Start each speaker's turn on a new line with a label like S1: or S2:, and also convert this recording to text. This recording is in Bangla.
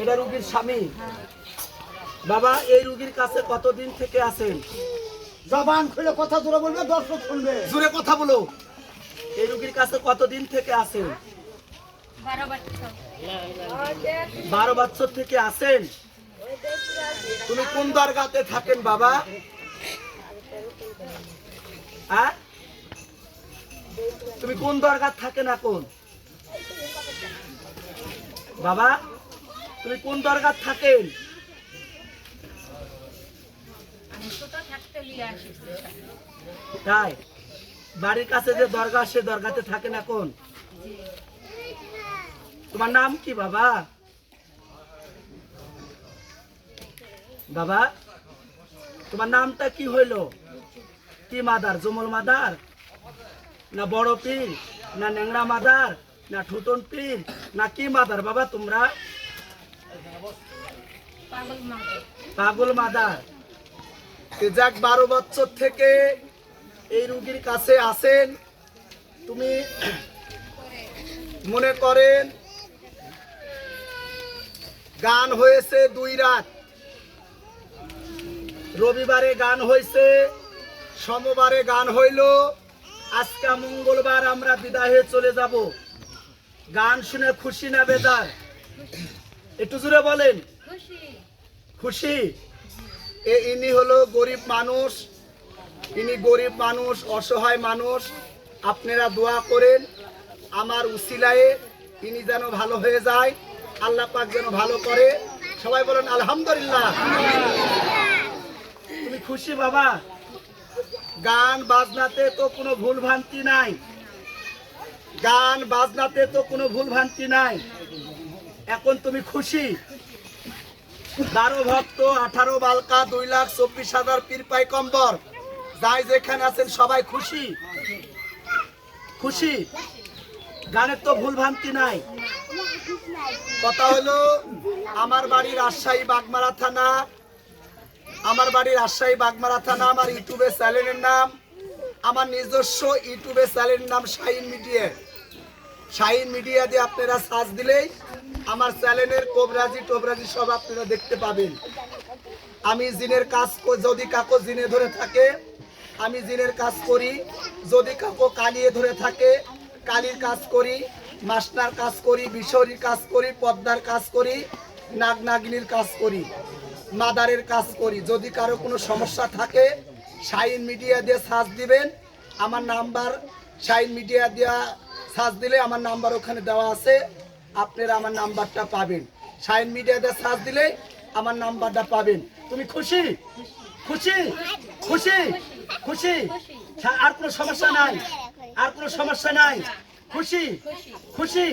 S1: এটা রুগীর স্বামী। বাবা এই রুগীর কাছে কতদিন থেকে আছেন?
S2: জবান খুলে কথা জোরে বলবে দর্শক শুনবে।
S1: জোরে কথা বলো। এই রুগীর কাছে কতদিন থেকে আছেন?
S3: বারো বছর
S1: থেকে আছেন? তুমি কোন দরগাতে থাকেন বাবা? হ্যাঁ? তুমি কোন দরগাত থাকেন এখন? বাবা তুমি কোন দরগাত থাকেন? তাই বাড়ির কাছে যে দরগা সে দরগাতে থাকেন এখন? তোমার নাম কি বাবা? বাবা তোমার নামটা কি হইল? কি মাদার জমল মাদার? না বড় পীর না ন্যাংরা মাদার না ঠুটন পীর? না কি মাদার? বাবা, তোমরা?
S3: পাগল
S1: মাদার। যাক, বারো বছর থেকে এই রুগীর কাছে আসেন। তুমি মনে করেন, গান হয়েছে দুই রাত। রবিবারে গান হয়েছে, সোমবারে গান হইল। আজকে মঙ্গলবার আমরা বিদায় চলে যাব। গান শুনে খুশি না বেজার? একটু জুড়ে বলেন।
S3: খুশি।
S1: খুশি? এ ইনি হলো গরিব মানুষ। ইনি গরিব মানুষ অসহায় মানুষ। আপনারা দোয়া করেন আমার উসিলায়ে ইনি যেন ভালো হয়ে যায় আল্লাহ পাক যেন ভালো করে। সবাই বলেন আলহামদুলিল্লাহ। তুমি খুশি বাবা? গান বাজনাতে তো কোনো ভুল ভ্রান্তি নাই। গান বাজনাতে তো কোনো ভুল ভ্রান্তি নাই। এখন তুমি খুশি? বারো ভক্ত, আঠারো বালকা, দুই লাখ চব্বিশ হাজার পীর পাইকম্বর, যাই যেখানে আছেন সবাই খুশি? খুশি? গানের তো ভুল ভ্রান্তি নাই। কথা হলো, আমার বাড়ি রাজশাহী বাগমারা থানা, আমার বাড়ি রাজশাহী বাগমারা থানা, আমার ইউটিউবে চ্যানেলের নাম আমার নিজস্ব ইউটিউবে চ্যানেলের নাম শাহিন মিডিয়া। শাহিন মিডিয়া দিয়ে আপনারা সার্চ দিলেই আমার চ্যানেলের কোবরাজি টোবরাজি সব আপনারা দেখতে পাবেন। আমি জিনের কাজ যদি কাকো জিনে ধরে থাকে, আমি জিনের কাজ করি। যদি কাকো কালিয়ে ধরে থাকে, কালির কাজ করি, মাস্টার কাজ করি বিশরির কাজ করি, পদ্মার কাজ করি, নাগ নাগিনীর কাজ করি, মাদারের কাজ করি। যদি কারও কোনো সমস্যা থাকে শাইন মিডিয়া দিয়ে সার্চ দিবেন, আমার নাম্বার শাইন মিডিয়া দিয়া সার্চ দিলে আমার নাম্বার ওখানে দেওয়া আছে, আপনারা আমার নাম্বারটা পাবেন। শাইন মিডিয়া দিয়ে সার্চ দিলে আমার নাম্বারটা পাবেন। তুমি খুশি? খুশি? খুশি? খুশি? আর কোনো সমস্যা নাই? আর কোনো সমস্যা নাই? খুশি? খুশি?